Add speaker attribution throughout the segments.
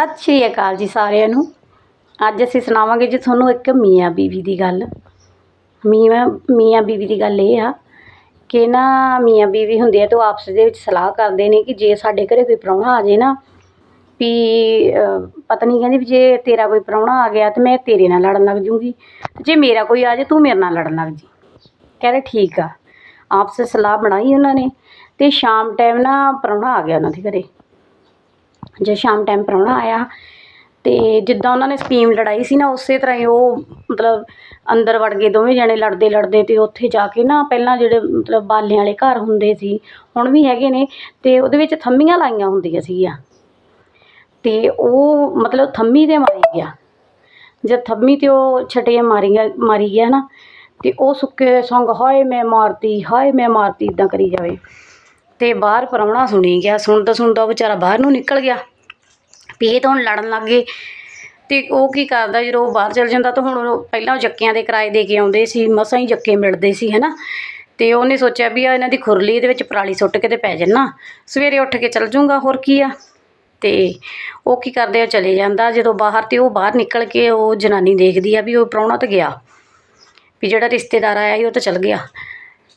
Speaker 1: ਸਤਿ ਸ਼੍ਰੀ ਅਕਾਲ ਜੀ ਸਾਰਿਆਂ ਨੂੰ। ਅੱਜ ਅਸੀਂ ਸੁਣਾਵਾਂਗੇ ਜੀ ਤੁਹਾਨੂੰ ਇੱਕ ਮੀਆਂ ਬੀਵੀ ਦੀ ਗੱਲ। ਮੀਆਂ ਮੀਆਂ ਬੀਵੀ ਦੀ ਗੱਲ ਇਹ ਆ ਕਿ ਨਾ ਮੀਆਂ ਬੀਵੀ ਹੁੰਦੀ ਆ ਤਾਂ ਉਹ ਆਪਸ ਦੇ ਵਿੱਚ ਸਲਾਹ ਕਰਦੇ ਨੇ ਕਿ ਜੇ ਸਾਡੇ ਘਰੇ ਕੋਈ ਪ੍ਰਾਹੁਣਾ ਆ ਜੇ ਨਾ ਵੀ ਅਹ, ਪਤਨੀ ਕਹਿੰਦੀ ਵੀ ਜੇ ਤੇਰਾ ਕੋਈ ਪ੍ਰਾਹੁਣਾ ਆ ਗਿਆ ਤੇ ਮੈਂ ਤੇਰੇ ਨਾਲ ਲੜਨ ਲੱਗ ਜੂੰਗੀ। ਜੇ ਮੇਰਾ ਕੋਈ ਆ ਜੇ ਤੂੰ ਮੇਰੇ ਨਾਲ ਲੜਨ ਲੱਗ ਜੀ। ਕਹਿ ਕਹਿੰਦੇ ਠੀਕ ਆ। ਆਪਸ ਸਲਾਹ ਬਣਾਈ ਉਹਨਾਂ ਨੇ ਤੇ ਸ਼ਾਮ ਟਾਈਮ ਨਾ ਪ੍ਰਾਹੁਣਾ ਆ ਗਿਆ ਉਹਨਾਂ ਦੇ ਘਰੇ। ਜੇ ਸ਼ਾਮ ਟਾਈਮ ਪ੍ਰਾਹੁਣਾ ਆਇਆ ਅਤੇ ਜਿੱਦਾਂ ਉਹਨਾਂ ਨੇ ਸਕੀਮ ਲੜਾਈ ਸੀ ਨਾ, ਉਸੇ ਤਰ੍ਹਾਂ ਹੀ ਉਹ ਮਤਲਬ ਅੰਦਰ ਵੜ ਗਏ, ਦੋਵੇਂ ਜਣੇ ਲੜਦੇ ਲੜਦੇ ਅਤੇ ਉੱਥੇ ਜਾ ਕੇ ਨਾ ਪਹਿਲਾਂ ਜਿਹੜੇ ਮਤਲਬ ਬਾਲਿਆਂ ਵਾਲੇ ਘਰ ਹੁੰਦੇ ਸੀ, ਹੁਣ ਵੀ ਹੈਗੇ ਨੇ ਅਤੇ ਉਹਦੇ ਵਿੱਚ ਥੰਮੀਆਂ ਲਾਈਆਂ ਹੁੰਦੀਆਂ ਸੀਗੀਆਂ। ਅਤੇ ਉਹ ਮਤਲਬ ਥੰਮੀ ਤੇ ਮਾਰੀ ਗਿਆ। ਜਦ ਥੰਮੀ ਤੇ ਉਹ ਛਟੀਆਂ ਮਾਰੀ ਗਿਆ ਮਾਰੀ ਗਿਆ ਨਾ ਅਤੇ ਉਹ ਸੁੱਕੇ ਸੰਗ ਹਾਏ ਮੈਂ ਮਾਰਤੀ, ਹਾਏ ਮੈਂ ਮਾਰਤੀ ਇੱਦਾਂ ਕਰੀ ਜਾਵੇ। ਤੇ ਬਾਹਰ ਪ੍ਰਾਹੁਣਾ ਸੁਣੀ ਗਿਆ, ਸੁਣਦਾ ਸੁਣਦਾ ਉਹ ਵਿਚਾਰਾ ਬਾਹਰ ਨੂੰ ਨਿਕਲ ਗਿਆ। ਵੀ ਇਹ ਤਾਂ ਹੁਣ ਲੜਨ ਲੱਗ ਗਏ। ਤੇ ਉਹ ਕੀ ਕਰਦਾ, ਜਦੋਂ ਉਹ ਬਾਹਰ ਚਲ ਜਾਂਦਾ ਤਾਂ ਹੁਣ ਪਹਿਲਾਂ ਉਹ ਜੱਕਿਆਂ ਦੇ ਕਿਰਾਏ ਦੇ ਕੇ ਆਉਂਦੇ ਸੀ, ਮਸਾਂ ਹੀ ਜੱਕੇ ਮਿਲਦੇ ਸੀ, ਹੈਨਾ? ਤੇ ਉਹਨੇ ਸੋਚਿਆ ਵੀ ਆ ਇਹਨਾਂ ਦੀ ਖੁਰਲੀ ਇਹਦੇ ਵਿੱਚ ਪਰਾਲੀ ਸੁੱਟ ਕੇ ਤੇ ਪੈ ਜੰਨਾ। ਸਵੇਰੇ ਉੱਠ ਕੇ ਚਲ ਜੂੰਗਾ ਹੋਰ ਕੀ ਆ? ਤੇ ਉਹ ਕੀ ਕਰਦੇ ਆ, ਚਲੇ ਜਾਂਦਾ। ਜਦੋਂ ਬਾਹਰ ਤੇ ਉਹ ਬਾਹਰ ਨਿਕਲ ਕੇ ਉਹ ਜਨਾਨੀ ਦੇਖਦੀ ਆ ਵੀ ਉਹ ਪ੍ਰਾਹੁਣਾ ਤਾਂ ਗਿਆ। ਵੀ ਜਿਹੜਾ ਰਿਸ਼ਤੇਦਾਰ ਆਇਆ ਸੀ ਉਹ ਤਾਂ ਚਲ ਗਿਆ।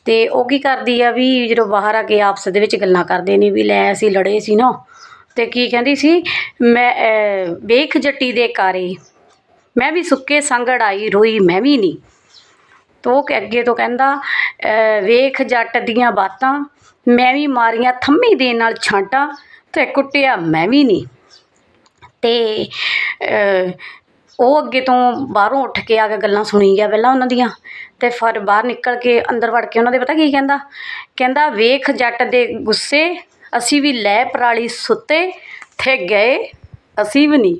Speaker 1: ਅਤੇ ਉਹ ਕੀ ਕਰਦੀ ਆ ਵੀ ਜਦੋਂ ਬਾਹਰ ਆ ਕੇ ਆਪਸ ਦੇ ਵਿੱਚ ਗੱਲਾਂ ਕਰਦੇ ਨੇ ਵੀ ਲੈ ਅਸੀਂ ਲੜੇ ਸੀ ਨਾ ਅਤੇ ਕੀ ਕਹਿੰਦੀ ਸੀ, ਮੈਂ ਵੇਖ ਜੱਟੀ ਦੇ ਕਾਰੇ, ਮੈਂ ਵੀ ਸੁੱਕੇ ਸੰਗੜ ਅੜਾਈ ਰੋਈ ਮੈਂ ਵੀ ਨਹੀਂ। ਤੋ ਉਹ ਅੱਗੇ ਤੋਂ ਕਹਿੰਦਾ ਵੇਖ ਜੱਟ ਦੀਆਂ ਬਾਤਾਂ, ਮੈਂ ਵੀ ਮਾਰੀਆਂ ਥੰਮੀ ਦੇ ਨਾਲ ਛਾਂਟਾਂ ਤੇ ਕੁੱਟਿਆ ਮੈਂ ਵੀ ਨਹੀਂ। ਤੇ ਉਹ ਅੱਗੇ ਤੋਂ ਬਾਹਰੋਂ ਉੱਠ ਕੇ ਆ ਕੇ ਗੱਲਾਂ ਸੁਣੀ ਗਿਆ ਪਹਿਲਾਂ ਉਹਨਾਂ ਦੀਆਂ ਅਤੇ ਫਿਰ ਬਾਹਰ ਨਿਕਲ ਕੇ ਅੰਦਰ ਵੜ ਕੇ ਉਹਨਾਂ ਦੇ ਪਤਾ ਕੀ ਕਹਿੰਦਾ? ਕਹਿੰਦਾ, ਵੇਖ ਜੱਟ ਦੇ ਗੁੱਸੇ, ਅਸੀਂ ਵੀ ਲੈ ਪਰਾਲੀ ਸੁੱਤੇ ਥੇ ਗਏ, ਅਸੀਂ ਵੀ ਨਹੀਂ।